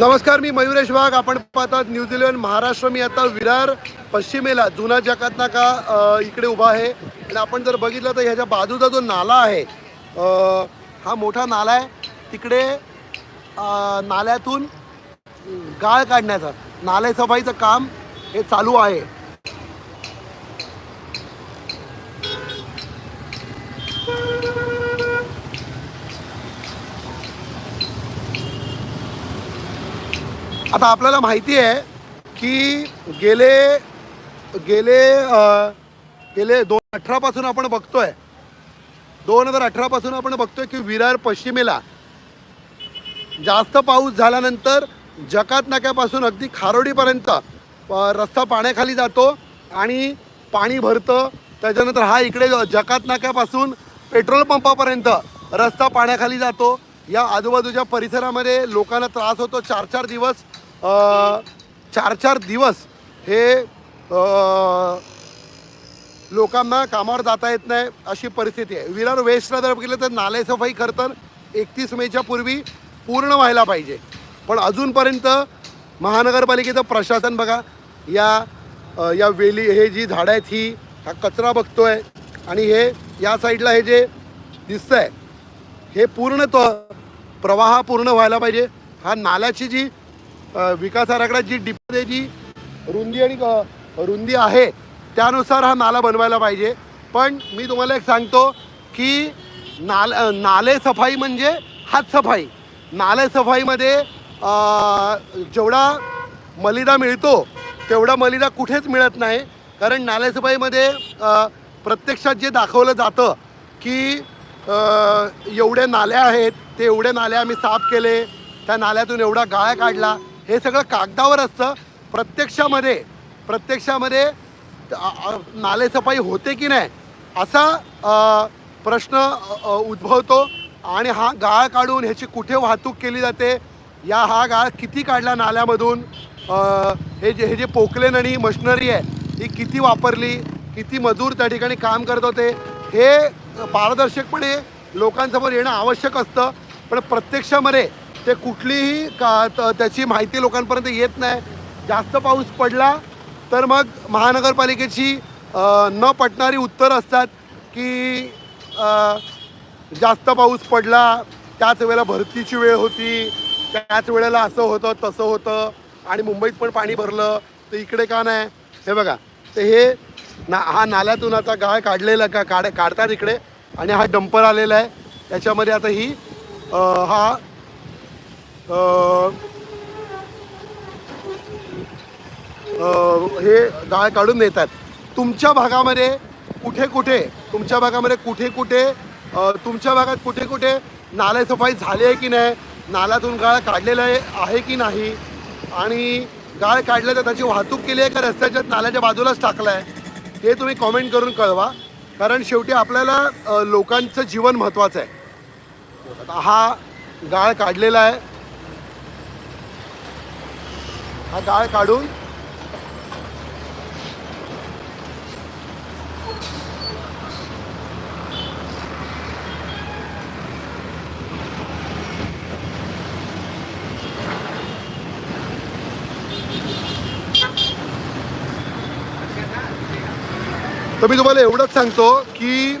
नमस्कार मी मयुरेश वाघ. आपण पाहतात न्यूझीलंड महाराष्ट्र. मी आता विरार पश्चिमेला जुना जगात नाका इकडे उभा आहे. आणि आपण जर बघितलं तर ह्याच्या बाजूचा जो नाला आहे हा मोठा नाला आहे. तिकडे नाल्यातून गाळ काढण्याचं नाले सफाईचं काम हे चालू आहे. आता आपल्याला माहिती आहे की गेले गेले अ, गेले दोन अठरापासून आपण बघतोय. दोन हजार अठरापासून आपण बघतोय की विरार पश्चिमेला जास्त पाऊस झाल्यानंतर जकात नाक्यापासून अगदी खारोडीपर्यंत अ, रस्ता पाण्याखाली जातो आणि पाणी भरतं. त्याच्यानंतर हा इकडे जकात नाक्यापासून पेट्रोल पंपापर्यंत रस्ता पाण्याखाली जातो. या आजूबाजूच्या परिसरामध्ये लोकांना त्रास होतो. चार चार दिवस चार चार दिवस हे लोकांना कामावर जाता येत नाही अशी परिस्थिती आहे. विरार वेस्टला जर बघितलं तर नालेसफाई खरं तर एकतीस मेच्या पूर्वी पूर्ण व्हायला पाहिजे. पण अजूनपर्यंत महानगरपालिकेचं प्रशासन बघा या या वेली हे जी झाडं आहेत ही हा कचरा बघतोय आणि हे या साईडला हे जे दिसतंय हे पूर्ण प्रवाह पूर्ण व्हायला पाहिजे. हा नाल्याची जी विकास आराखड्यात जी डिपमध्ये जी रुंदी आणि रुंदी आहे त्यानुसार हा नाला बनवायला पाहिजे. पण मी तुम्हाला एक सांगतो की नाल नाले सफाई म्हणजे हातसफाई नाले सफाईमध्ये जेवढा मलिदा मिळतो तेवढा मलिदा कुठेच मिळत नाही. कारण नाले सफाईमध्ये प्रत्यक्षात जे दाखवलं जातं की एवढे नाल्या आहेत ते एवढे नाल्या आम्ही साफ केले त्या नाल्यातून एवढा गाळा काढला हे सगळं कागदावर असतं. प्रत्यक्षामध्ये प्रत्यक्षामध्ये नालेसफाई होते की नाही असा प्रश्न उद्भवतो. आणि हा गाळ काढून ह्याची कुठे वाहतूक केली जाते या हा गाळ किती काढला नाल्यामधून हे जे हे जे पोकलेन आणि मशिनरी आहे ही किती वापरली किती मजूर त्या ठिकाणी काम करत होते हे पारदर्शकपणे लोकांसमोर येणं आवश्यक असतं. पण प्रत्यक्षामध्ये ते कुठलीही का त- त्याची माहिती लोकांपर्यंत येत नाही. जास्त पाऊस पडला तर मग महानगरपालिकेची न पटणारी उत्तर असतात की जास्त पाऊस पडला त्याच वेळेला भरतीची वेळ होती त्याच वेळेला असं होतं तसं होतं आणि मुंबईत पण पाणी भरलं तर इकडे का नाही? हे बघा तर हे ना हा नाल्यातून आता गाळ काढलेला का काढ काढतात इकडे आणि हा डंपर आलेला आहे. त्याच्यामध्ये आता ही हा हे गाळ काढून नेतात तुमच्या भागामध्ये कुठे कुठे तुमच्या भागामध्ये कुठे कुठे तुमच्या भागात कुठे कुठे नाले सफाई झाली आहे की नाही नाल्यातून गाळ काढलेला आहे आहे की नाही? आणि गाळ काढलं तर त्याची वाहतूक केली आहे का रस्त्याच्या नाल्याच्या बाजूलाच टाकलं आहे? हे तुम्ही कॉमेंट करून कळवा. कारण शेवटी आपल्याला लोकांचं जीवन महत्त्वाचं आहे. हा गाळ काढलेला आहे. हा गाळ काढून. तर मी तुम्हाला एवढंच सांगतो की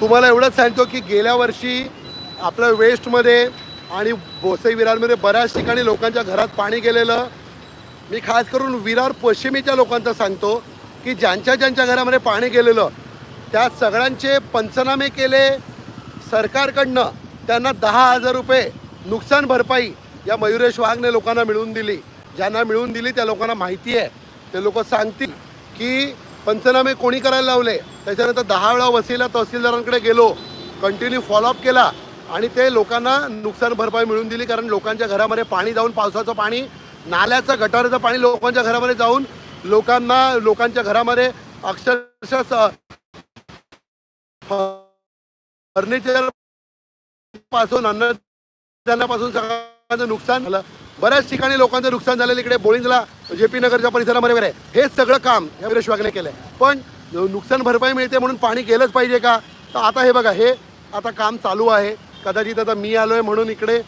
तुम्हाला एवढंच सांगतो की गेल्या वर्षी आपल्या वेस्टमध्ये आणि बोसई विरारमध्ये बऱ्याच ठिकाणी लोकांच्या घरात पाणी गेलेलं. मी खास करून विरार पश्चिमेच्या लोकांचं सांगतो की ज्यांच्या ज्यांच्या घरामध्ये पाणी गेलेलं त्या सगळ्यांचे पंचनामे केले. सरकारकडनं त्यांना दहा हजार रुपये नुकसान भरपाई या मयुरेश वाघने लोकांना मिळवून दिली. ज्यांना मिळवून दिली त्या लोकांना माहिती आहे. ते लोक सांगतील की पंचनामे कोणी करायला लावले? त्याच्यानंतर दहा वेळा वसीला तहसीलदारांकडे गेलो. कंटिन्यू फॉलोअप केला. आणि ते लोकांना नुकसान भरपाई मिळून दिली कारण लोकांच्या घरामध्ये पाणी जाऊन पावसाचं पाणी नाल्याचं गटाराचं पाणी लोकांच्या घरामध्ये जाऊन लोकांना लोकांच्या घरामध्ये अक्षरशः फर्निचरपासून अन्नधान्यापासून सगळ्यांचं नुकसान झालं. बऱ्याच ठिकाणी लोकांचं नुकसान झालेलं इकडे बोळिंजला जे पी नगरच्या परिसरामध्ये वगैरे. हे सगळं काम या विरेश वाघने केलंय. पण नुकसान भरपाई मिळते म्हणून पाणी गेलंच पाहिजे का? तर आता हे बघा हे आता काम चालू आहे. कदाचित आता मी आलो आहे म्हणून इकडे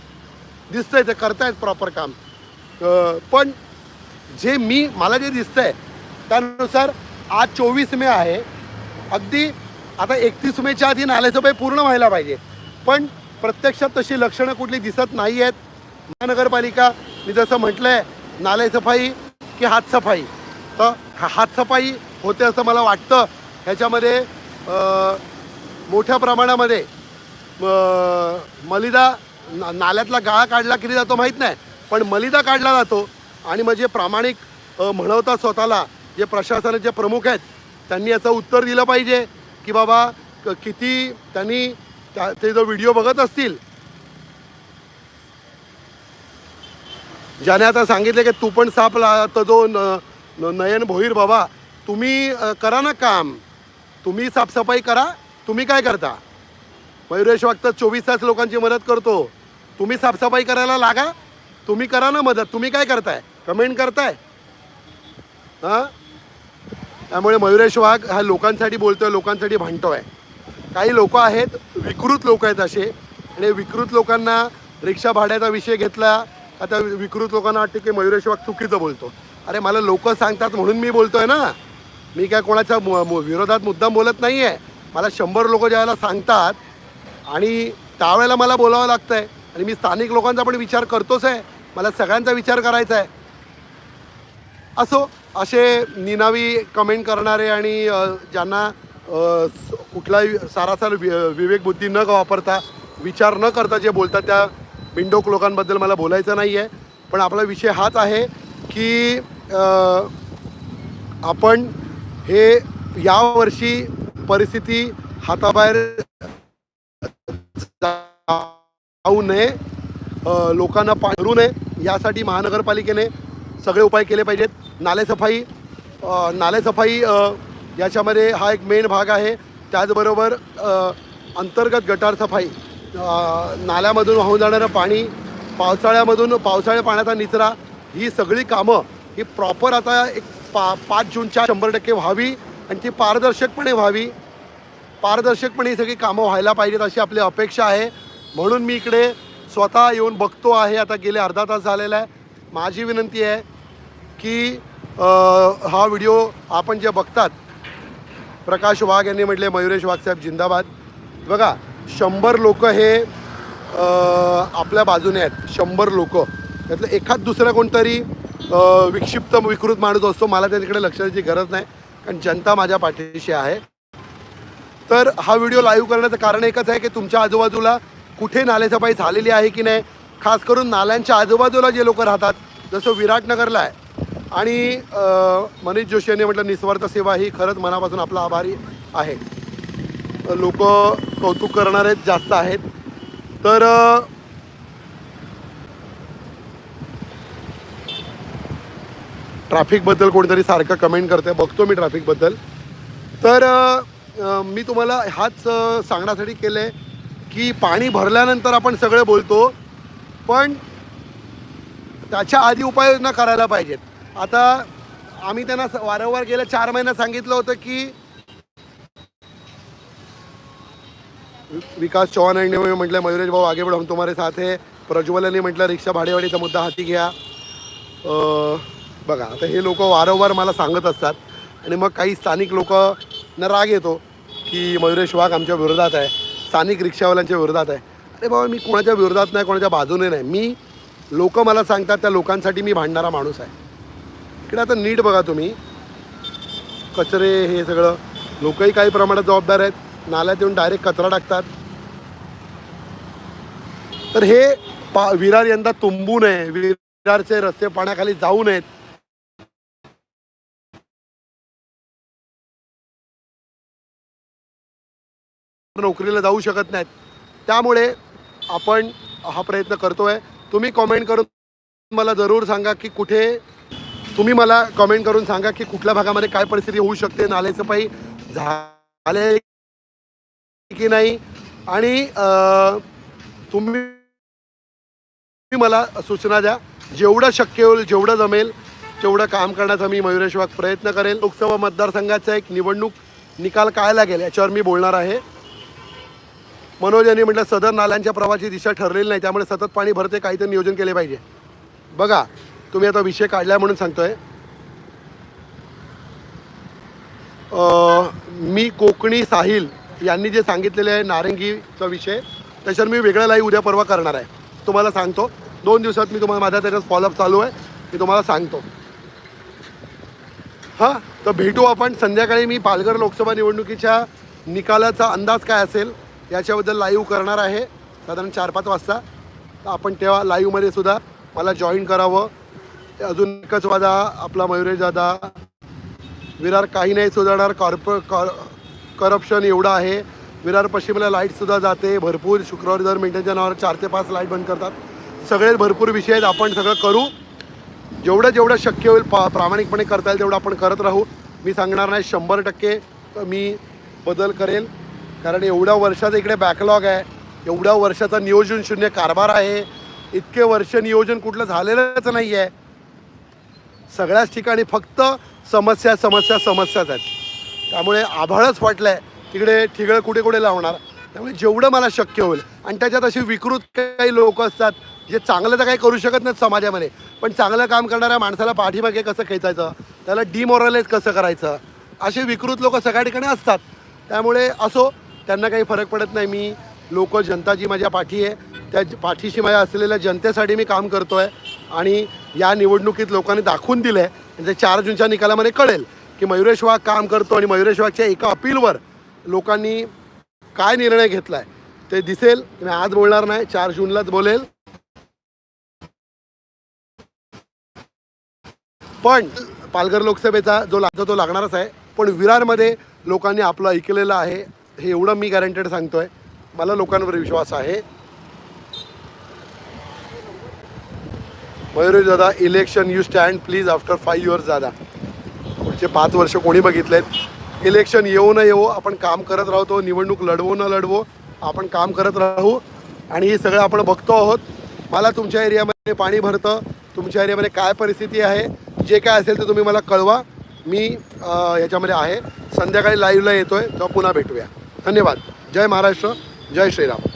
दिसतंय ते करतायत प्रॉपर काम. पण जे मी मला जे दिसतंय त्यानुसार आज चोवीस मे आहे. अगदी आता एकतीस मेच्या आधी नालेसफाई पूर्ण व्हायला पाहिजे. पण प्रत्यक्षात तशी लक्षणं कुठली दिसत नाही आहेत महानगरपालिका मी जसं म्हटलं आहे नालेसफाई की हातसफाई तर हा- हातसफाई होते असं मला वाटतं. ह्याच्यामध्ये मोठ्या प्रमाणामध्ये मलिदा ना नाल्यातला गाळा काढला किती जातो माहीत नाही. पण मलिदा काढला जातो आणि म्हणजे प्रामाणिक म्हणवतात स्वतःला जे प्रशासनाचे प्रमुख आहेत त्यांनी याचं उत्तर दिलं पाहिजे की बाबा क- किती त्यांनी त्या ते जो व्हिडिओ बघत असतील. ज्याने आता सांगितलं की तू पण साप ला तर जो न- नयन भोईर बाबा तुम्ही करा ना काम. तुम्ही साफसफाई करा तुम्ही काय करता? मयुरेश वागतात चोवीस तास लोकांची मदत करतो. तुम्ही साफसफाई करायला लागा. तुम्ही करा ना मदत. तुम्ही काय करताय? कमेंट करताय. हां? त्यामुळे मयुरेश वाघ हा लोकांसाठी बोलतोय लोकांसाठी भांडतो आहे काही लोक आहेत विकृत लोक आहेत असे. आणि विकृत लोकांना रिक्षा भाड्याचा विषय घेतला आता विकृत लोकांना वाटते की मयुरेश वाघ चुकीचं बोलतो. अरे मला लोक सांगतात म्हणून मी बोलतोय ना. मी काय कोणाच्या विरोधात मुद्दाम बोलत नाही आहे मला शंभर लोक ज्यावेळेला सांगतात आणि त्यावेळेला मला बोलावं लागतं आहे आणि मी स्थानिक लोकांचा पण विचार करतोच आहे. मला सगळ्यांचा विचार करायचा आहे. असो असे निनावी कमेंट करणारे आणि ज्यांना कुठलाही सारासार वि विवेक बुद्धी न वापरता विचार न करता जे बोलतात त्या बिंडोक लोकांबद्दल मला बोलायचं नाही आहे पण आपला विषय हाच आहे की आपण हे यावर्षी परिस्थिती हाताबाहेर जाऊ नये लोकांना पांढरू नये. यासाठी महानगरपालिकेने सगळे उपाय केले पाहिजेत. नालेसफाई नालेसफाई याच्यामध्ये हा एक मेन भाग आहे. त्याचबरोबर अंतर्गत गटार सफाई नाल्यामधून वाहून जाणारं पाणी पावसाळ्यामधून पावसाळ्या पाण्याचा निचरा ही सगळी कामं ही प्रॉपर आता एक पा पाच जूनच्या शंभर टक्के व्हावी आणि ती पारदर्शकपणे व्हावी. पारदर्शकपणे ही सगळी कामं व्हायला पाहिजेत अशी आपली अपेक्षा आहे. म्हणून मी इकडे स्वतः येऊन बघतो आहे. आता गेले अर्धा तास झालेला आहे. माझी विनंती आहे की हा व्हिडिओ आपण जे बघतात प्रकाश वाघ यांनी म्हटले मयुरेश वाघसाहेब जिंदाबाद. बघा शंभर लोक हे आपल्या बाजूने आहेत. शंभर लोक. त्यातलं एखाद दुसरं कोणतरी विक्षिप्त विकृत माणूस असतो. मला त्याच्याकडे लक्ष द्यायची गरज नाही. कारण जनता माझ्या पाठीशी आहे. तर हा व्हिडिओ लाईव्ह करण्याचं कारण एकच आहे की तुमच्या आजूबाजूला कुठे नालेसफाई झालेली आहे की नाही? खास करून नाल्यांच्या आजूबाजूला जे लोक राहतात जसं विराटनगरला आहे. आणि मनीष जोशी यांनी म्हटलं निस्वार्थ सेवा ही खरंच मनापासून आपला आभारी आहे. लोक कौतुक करणारे जास्त आहेत. तर ट्रॅफिकबद्दल कोणीतरी सारखं कमेंट करते बघतो मी ट्रॅफिकबद्दल. तर मी तुम्हाला हाच सांगण्यासाठी केलं आहे की पाणी भरल्यानंतर आपण सगळे बोलतो पण त्याच्या आधी उपाययोजना करायला पाहिजेत. आता आम्ही त्यांना स- वारंवार गेल्या चार महिन्यात सांगितलं होतं की विकास चौहान यांनी म्हटलं मयुरेश भाऊ आगे बढ़ो हम तुम्हारे साथ है. प्रज्वल यांनी म्हटलं रिक्षा भाडेवाडीचा मुद्दा हाती घ्या. बघा आता हे लोक वारंवार मला सांगत असतात आणि मग काही स्थानिक लोकांना राग येतो. की मयुरेश वाघ आमच्या विरोधात आहे स्थानिक रिक्षावाल्यांच्या विरोधात आहे. अरे बाबा मी कोणाच्या विरोधात नाही कोणाच्या बाजूने नाही. मी लोक मला सांगतात त्या लोकांसाठी मी भांडणारा माणूस आहे. इकडे आता नीट बघा तुम्ही. कचरे हे सगळं. लोकही काही प्रमाणात जबाबदार आहेत. नाल्यात येऊन डायरेक्ट कचरा टाकतात. तर हे पा विरार यंदा तुंबू नये. विरारचे रस्ते पाण्याखाली जाऊ नयेत. नोकरीला जाऊ शकत नाहीत. त्यामुळे आपण हा प्रयत्न करतो आहे तुम्ही कॉमेंट करून मला जरूर सांगा की कुठे तुम्ही मला कॉमेंट करून सांगा की कुठल्या भागामध्ये काय परिस्थिती होऊ शकते नालेसफाई झाले की नाही? आणि तुम्ही मला सूचना द्या. जेवढं शक्य होईल जेवढं जमेल तेवढं काम करण्याचा मी मयुरेश वाघ प्रयत्न करेल. लोकसभा मतदारसंघाचा एक निवडणूक निकाल काय लागेल याच्यावर मी बोलणार आहे. मनोज यांनी म्हटलं सदर नाल्यांच्या प्रवाहाची दिशा ठरलेली नाही त्यामुळे सतत पाणी भरते काहीतरी नियोजन केले पाहिजे. बघा तुम्ही आता विषय काढलाय म्हणून सांगतोय. मी कोकणी साहिल यांनी जे सांगितलेले आहे नारंगीचा विषय त्याच्यावर मी वेगळा लाईव्ह उद्या परवा करणार आहे. तुम्हाला सांगतो. दोन दिवसात मी तुम्हाला माझा त्याच्यात फॉलोअप चालू आहे. मी तुम्हाला सांगतो. हां तर भेटू आपण. संध्याकाळी मी पालघर लोकसभा निवडणुकीच्या निकालाचा अंदाज काय असेल? याच्याबद्दल लाईव्ह करणार आहे. साधारण चार पाच वाजता. तर आपण तेव्हा लाईव्हमध्ये सुद्धा मला जॉईन करावं. अजून एकच वादा आपला मयुरेश दादा. विरार काही नाही सुधारणार. कॉर्प कॉर करप्शन एवढं आहे. विरार पश्चिमेला लाईटसुद्धा जाते. भरपूर शुक्रवारी दर मिनटाच्या नावावर चार ते पाच लाइट बंद करतात. सगळे भरपूर विषय आहेत. आपण सगळं करू. जेवढं जेवढं शक्य होईल पा प्रामाणिकपणे करता येईल तेवढं आपण करत राहू. मी सांगणार नाही शंभर टक्के. मी बदल करेल. कारण एवढ्या वर्षाचा इकडे बॅकलॉग आहे. एवढ्या वर्षाचा नियोजन शून्य कारभार आहे. इतके वर्ष नियोजन कुठलं झालेलंच नाही आहे सगळ्याच ठिकाणी फक्त समस्या समस्या समस्याच आहेत. त्यामुळे आभाळच फाटलं आहे तिकडे ठिगळं कुठे कुठे लावणार? त्यामुळे जेवढं मला शक्य होईल. आणि त्याच्यात अशी विकृत काही लोक असतात जे चांगलं तर काही करू शकत नाहीत समाजामध्ये. पण चांगलं काम करणाऱ्या माणसाला पाठीमागे कसं खेचायचं? त्याला डिमोरलाइज कसं करायचं? असे विकृत लोक सगळ्या ठिकाणी असतात. त्यामुळे असो त्यांना काही फरक पडत नाही. मी लोक जनता जी माझ्या पाठी आहे त्या पाठीशी माझ्या असलेल्या जनतेसाठी मी काम करतो आहे आणि या निवडणुकीत लोकांनी दाखवून दिलं आहे म्हणजे ते चार जूनच्या निकालामध्ये कळेल की मयुरेश वाघ काम करतो आणि मयुरेश वाघच्या एका अपीलवर लोकांनी काय निर्णय घेतला आहे ते दिसेल. मी आज बोलणार नाही चार जूनलाच बोलेल. पण पालघर लोकसभेचा जो लागतो तो लागणारच आहे. पण विरारमध्ये लोकांनी आपलं ऐकलेलं आहे. हे एवढं मी गॅरंटेड सांगतोय. मला लोकांवर विश्वास आहे. मयुरेश दादा election you stand please after five years दादा. पुढचे पाच वर्ष कोणी बघितलेत? इलेक्शन येऊ न येऊ आपण काम करत राहतो निवडणूक लढवो न लढवो आपण काम करत राहू. आणि हे सगळं आपण बघतो आहोत. मला तुमच्या एरियामध्ये पाणी भरतं. तुमच्या एरियामध्ये काय परिस्थिती आहे? जे काय असेल ते तुम्ही मला कळवा. मी याच्यामध्ये आहे. संध्याकाळी लाईव्हला येतो आहे तेव्हा पुन्हा भेटूया. धन्यवाद. जय महाराष्ट्र जय श्रीराम.